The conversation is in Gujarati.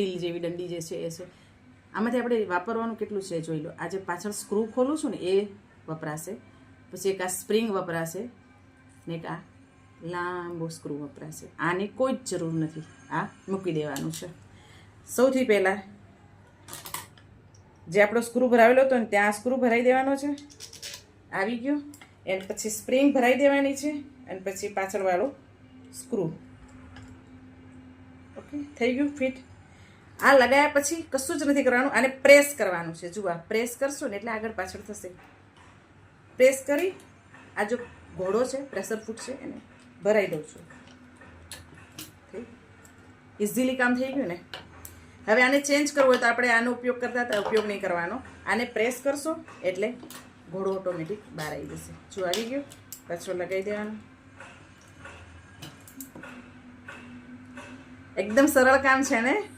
સ્ટીલ જેવી દંડી જે છે એ છે. આમાંથી આપણે વાપરવાનું કેટલું છે જોઈ લો. આજે પાછળ સ્ક્રૂ ખોલું છું ને એ વપરાશે. પછી એક આ સ્પ્રિંગ વપરાશે ને એક આ લાંબો સ્ક્રૂ વપરાશે. આની કોઈ જ જરૂર નથી. આ મૂકી દેવાનું છે. સૌથી પહેલાં જે આપણો સ્ક્રૂ ભરાવેલો હતો ને ત્યાં સ્ક્રૂ ભરાઈ દેવાનો છે. આવી ગયો. એન્ડ પછી સ્પ્રિંગ ભરાઈ દેવાની છે અને પછી પાછળવાળો સ્ક્રૂ ઓકે? થઈ ગયું? ફિટ આ લગાવ્યા પછી કશું જ નથી કરવાનું, આને પ્રેસ કરવાનું છે. જુઓ પ્રેસ કરશો ને એટલે આગળ પાછળ થશે. પ્રેસ કરી, આ જો ઘોડો છે પ્રેશર ફૂટ છે, એને ભરાઈ દઉં છું. ઇઝીલી કામ થઈ ગયું ને? હવે આને ચેન્જ કરવો હોય તો આપણે આનો ઉપયોગ કરતા હતા, ઉપયોગ નહીં કરવાનો. આને પ્રેસ કરશો એટલે ઘોડો ઓટોમેટિક બહાર આવી જશે. જો આવી ગયો કચરો લગાવી દેવાનો. એકદમ સરળ કામ છે ને?